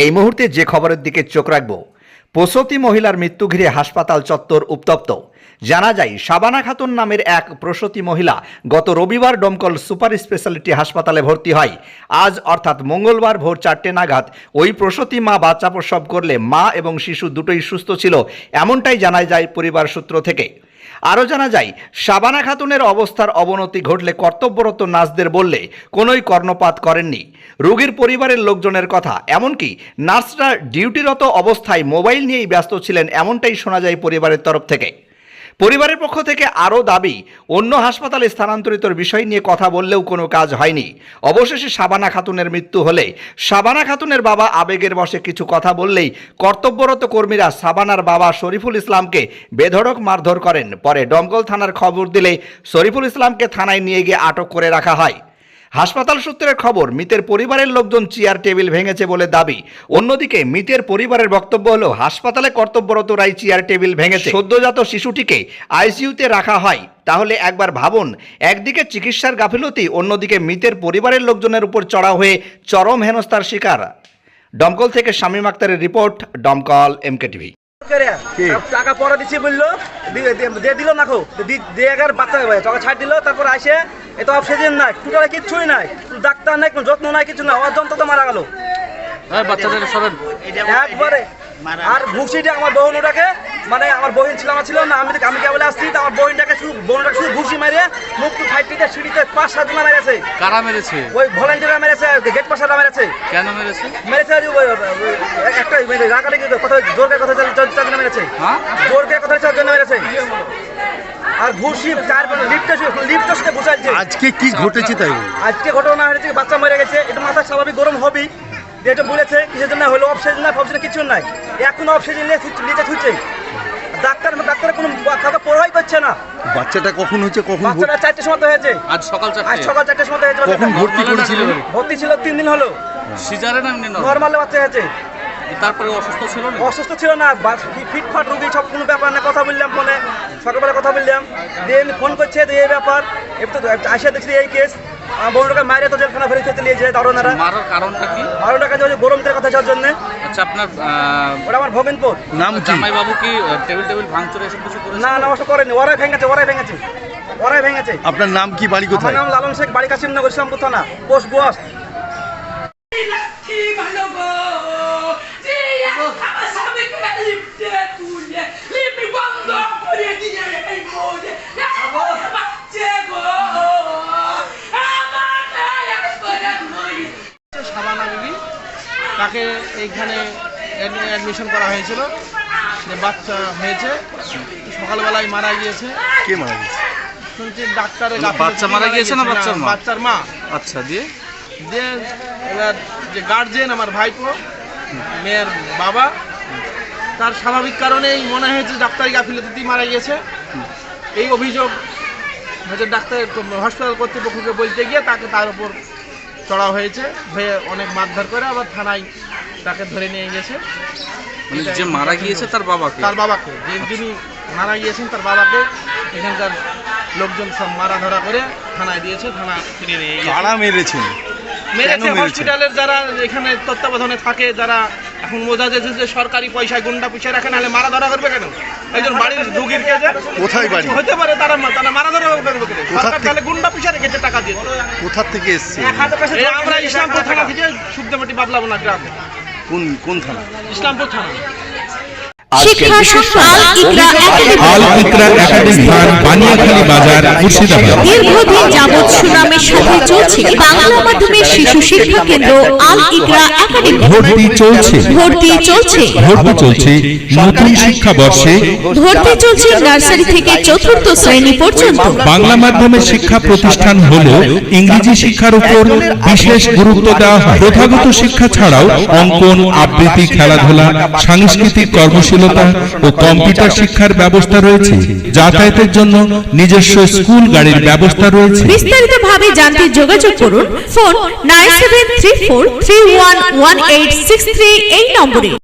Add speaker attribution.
Speaker 1: এই মুহূর্তে যে খবরের দিকে চোখ রাখব, প্রসূতি মহিলার মৃত্যু ঘিরে হাসপাতাল চত্বর উত্তপ্ত। জানা যায় শাবানা খাতুন নামের এক প্রসূতি মহিলা গত রবিবার ডমকল সুপার স্পেশালিটি হাসপাতালে ভর্তি হয়। আজ অর্থাৎ মঙ্গলবার ভোর চারটে নাগাদ ওই প্রসূতি মা বাচ্চা প্রসব করলে মা এবং শিশু দুটোই সুস্থ ছিল, এমনটাই জানা যায় পরিবার সূত্র থেকে। আরও জানা যায় শাবানা খাতুনের অবস্থার অবনতি ঘটলে কর্তব্যরত নার্সদের বললে কোনোই কর্ণপাত করেননি। রোগীর পরিবারের লোকজনের কথা, এমনকি নার্সরা ডিউটিরত অবস্থায় মোবাইল নিয়েই ব্যস্ত ছিলেন, এমনটাই শোনা যায় পরিবারের তরফ থেকে। পরিবারের পক্ষ থেকে আরও দাবি, অন্য হাসপাতালে স্থানান্তরিতর বিষয় নিয়ে কথা বললেও কোনো কাজ হয়নি। অবশেষে শাবানা খাতুনের মৃত্যু হলে শাবানা খাতুনের বাবা আবেগের বসে কিছু কথা বললেই কর্তব্যরত কর্মীরা শাবানার বাবা শরীফুল ইসলামকে বেধড়ক মারধর করেন। পরে ডমকল থানার খবর দিলে শরীফুল ইসলামকে থানায় নিয়ে গিয়ে আটক করে রাখা হয়। হাসপাতাল সূত্রের খবর, মৃতের পরিবারের লোকজন চেয়ার টেবিল ভেঙেছে বলে দাবি। অন্যদিকে, মৃতের পরিবারের বক্তব্য হলো, হাসপাতালে কর্তব্যরত কর্তব্যরতরাই চেয়ার টেবিল ভেঙেছে। সদ্যজাত শিশুটিকে আইসিইউতে রাখা হয়। তাহলে একবার ভাবুন, একদিকে চিকিৎসার গাফিলতি, অন্যদিকে মৃতের পরিবারের লোকজনের উপর চড়া হয়ে চরম হেনস্থার শিকার। দমকল থেকে শামীম আক্তারের রিপোর্ট, দমকল এমকে টিভি
Speaker 2: টাকা পরে দিছি বলল দিয়ে- দিল না খো দিয়ে এগার বাচ্চা টাকা ছাড় দিল তারপর আসে এত অক্সিজেন নাই টোটালে কিচ্ছুই নাই। ডাক্তার নাই কোনো যত্ন নাই কিছু না ওর যন্ত্র তো মারা গেল।
Speaker 3: বাচ্চাদের সরেন।
Speaker 2: একবারে। আর ঘুষিটা আমার বোনটাকে মানে আমার বহিন ছিল আমার ছিল না আমি আমি কেবল আসছি তো আমার বহিনটাকে শুধু বোনটাকে শুধু ঘুষি মেরে মুখ ফাইটিতে সিঁড়িতে পাঁচ সাত জন মেরেছে
Speaker 3: কারা মেরেছে?
Speaker 2: ওই ভলেন্টিয়াররা মেরেছে গেট পাশারা মেরেছে।
Speaker 3: কেন মেরেছে?
Speaker 2: মেরেছে একটা রাগারাগি কথা জোরকে কথা চার জন্য মেরেছে।
Speaker 3: হ্যাঁ?
Speaker 2: জোরকে কথা চার জন্য মেরেছে। আর ঘুষি চার লিফটে লিফটের সাথে ঘুষাইছে
Speaker 4: আজকে কি ঘটেছে তাই
Speaker 2: আজকে ঘটনা হয়েছে বাচ্চা মরে গেছে এটা মাথা স্বাভাবিক গরম হবেই। যেটা বলেছে কিসের জন্য হলো অফসিজন নাই ফফসিজন কিছু নাই। এখন অফসিজন নিয়ে থুচ্ছে- নিচে থুচ্ছে ডাক্তার ডাক্তারের কোনো খাতা পড়াই করছে না।
Speaker 4: বাচ্চাটা কখন হয়েছে কখন
Speaker 2: বাচ্চাটা চারটের সময় তো হয়েছে।
Speaker 3: আজ সকাল
Speaker 2: আজ
Speaker 3: চারটে
Speaker 2: সকাল চারটের সময় হয়েছে
Speaker 4: কখন ভর্তি করেছিলেন
Speaker 2: ভর্তি ছিল তিন দিন হলো।
Speaker 3: সিজারে না?
Speaker 2: নর্মালে? বাচ্চা হয়েছে।
Speaker 3: তারপরে অসুস্থ ছিল না
Speaker 2: অসুস্থ ছিল না ফিটফাট রুগী সব কোনো ব্যাপার না কথা বললাম ফোনে। সকালবেলা কথা বললাম। দিয়ে ফোন করছে এই ব্যাপার। একটু আসে দেখছি এই কেস আমার বউটাকে মায়ের তো জেলখানা ফেরত খেতে নিয়েছে দারোনারা
Speaker 3: মারার কারণটা কি?
Speaker 2: টাকা যে গরম তেল কথা যাওয়ার জন্য।
Speaker 3: আচ্ছা আপনার
Speaker 2: ওটা আমার ভোগেনপুর।
Speaker 4: নাম কি?
Speaker 3: জামাই বাবু কি টেবিল টেবিল ভাঙচুর এসব কিছু করেছে?
Speaker 2: না না ওসব করেনি। ওরাই ভেঙেছে ওরাই ভেঙেছে। ওরাই ভেঙেছে।
Speaker 4: আপনার নাম কি বাড়ি
Speaker 2: আমার
Speaker 4: কোথায়
Speaker 2: নাম লালন শেখ বাড়ি কাশিমনগর ইসলামপুর থানা পোস্ট বস।
Speaker 5: তাকে এইখানে অ্যাডমিশন করা হয়েছিল? যে বাচ্চা হয়েছে সকালবেলায় মারা গিয়েছে।
Speaker 4: কে মারা গেছে
Speaker 5: শুনছি ডাক্তারের
Speaker 3: বাচ্চা মারা গিয়েছে না বাচ্চার মা?
Speaker 5: বাচ্চার মা।
Speaker 3: আচ্ছা দিয়ে?
Speaker 5: যে এবার যে গার্জেন আমার ভাইপো মেয়ের বাবা তার স্বাভাবিক কারণেই মনে হয়েছে ডাক্তারি গাফিলতিতেই মারা গিয়েছে। এই অভিযোগ হয়তো ডাক্তার হসপিটাল কর্তৃপক্ষকে বলতে গিয়ে তাকে তার উপর চড়া হয়েছে হয়ে অনেক মারধর করে আবার থানায় তাকে ধরে নিয়ে গেছে।
Speaker 3: মানে যে মারা গিয়েছে তার বাবাকে?
Speaker 5: তার বাবাকে যে যিনি মারা গিয়েছেন তার বাবাকে এখানকার লোকজন সব মারা ধরা করে থানায় দিয়েছে থানা ফিরে নিয়ে গেছে।
Speaker 4: মেরেছেন
Speaker 5: মেরেছে?
Speaker 4: মেরেছে?
Speaker 5: হসপিটালের যারা এখানে তত্ত্বাবধানে থাকে যারা এখন বোঝা যাচ্ছে যে সরকারি পয়সায় গুন্ডা পয়সা রাখে নাহলে মারা ধরা করবে কেন? একজন বাড়ির রুগীর কে
Speaker 4: কোথায় বাড়ি?
Speaker 5: হতে পারে তারা তারা মারা ধরা করবে কেন? সরকার তাহলে গুন্ডা পয়সা রেখেছে টাকা দিয়ে।
Speaker 4: কোথা থেকে এসছে?
Speaker 5: আমরা ইসলামপুর থানা থেকে সুখদেবটি বাবলাবনা গ্রাম।
Speaker 4: কোন কোন থানা?
Speaker 5: ইসলামপুর থানা।
Speaker 6: বানিয়াখালী বাজার মুর্শিদাবাদ।
Speaker 7: দীর্ঘদিন যাবৎ সুনামের সাথে চলছে বাংলা মাধ্যমের শিশু শিক্ষা কেন্দ্র আল ইকরা একাডেমি।
Speaker 6: ভর্তি চলছে।
Speaker 7: ভর্তি চলছে।
Speaker 6: ভর্তি চলছে নতুন শিক্ষাবর্ষে।
Speaker 7: ভর্তি চলছে নার্সারি থেকে চতুর্থ শ্রেণি পর্যন্ত।
Speaker 6: বাংলা মাধ্যমের শিক্ষা প্রতিষ্ঠান হলেও ইংরেজি শিক্ষার উপর বিশেষ গুরুত্ব দেওয়া হয়। প্রথাগত শিক্ষা ছাড়াও অঙ্কন আবৃত্তি খেলাধুলা সাংস্কৃতিক কর্মশীলতা ও কম্পিউটার শিক্ষার ব্যবস্থা রয়েছে। যাতায়াতের জন্য নিজস্ব স্কুল গাড়ির ব্যবস্থা রয়েছে।
Speaker 7: বিস্তারিত ভাবে জানতে যোগাযোগ করুন phone nine seven three four three one one eight six three এই নম্বরে